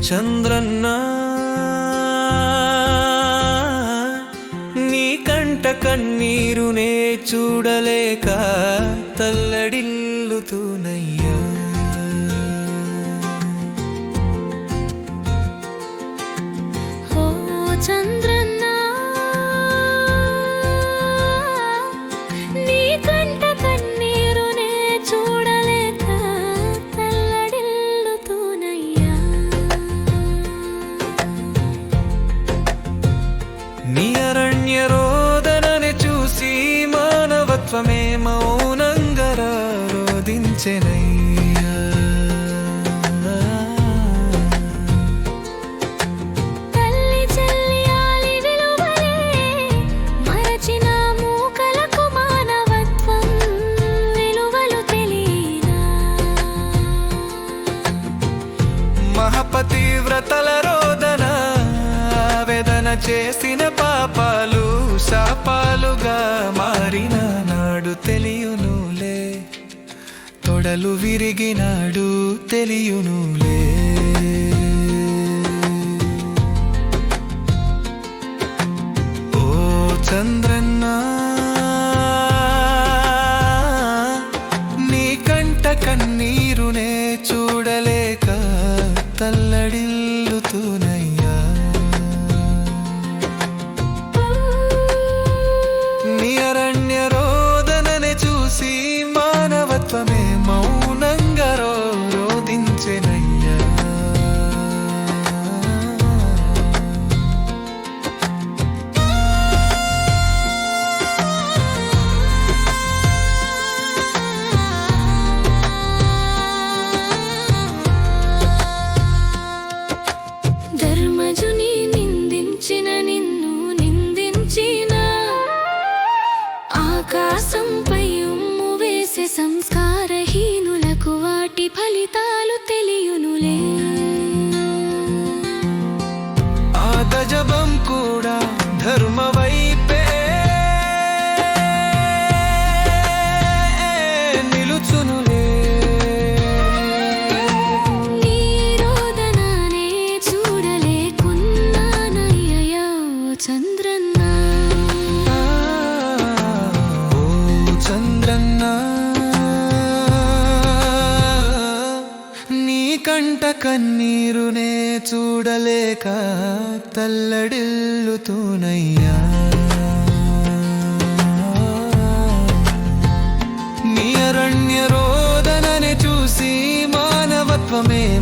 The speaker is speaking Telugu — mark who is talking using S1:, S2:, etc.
S1: చంద్రన్న నీ కంట కన్నీరునే చూడలేక తల్లడిల్లుతూనయ్యా. అరణ్య రోదనని చూసి మానవత్వమే మౌనంగా రోధించెనయ్యా. మహపతి వ్రతల రోదన వేదన చేసిన మారిన నాడు తెలియునులే. తొడలు విరిగినాడు తెలియునులే. ఓ చంద్రన్న నీ కంట కన్నీ కంట కన్నీరునే చూడలేక తల్లడిల్లుతూనయ్యా. నీ అరణ్య రోదనని చూసి మానవత్వమే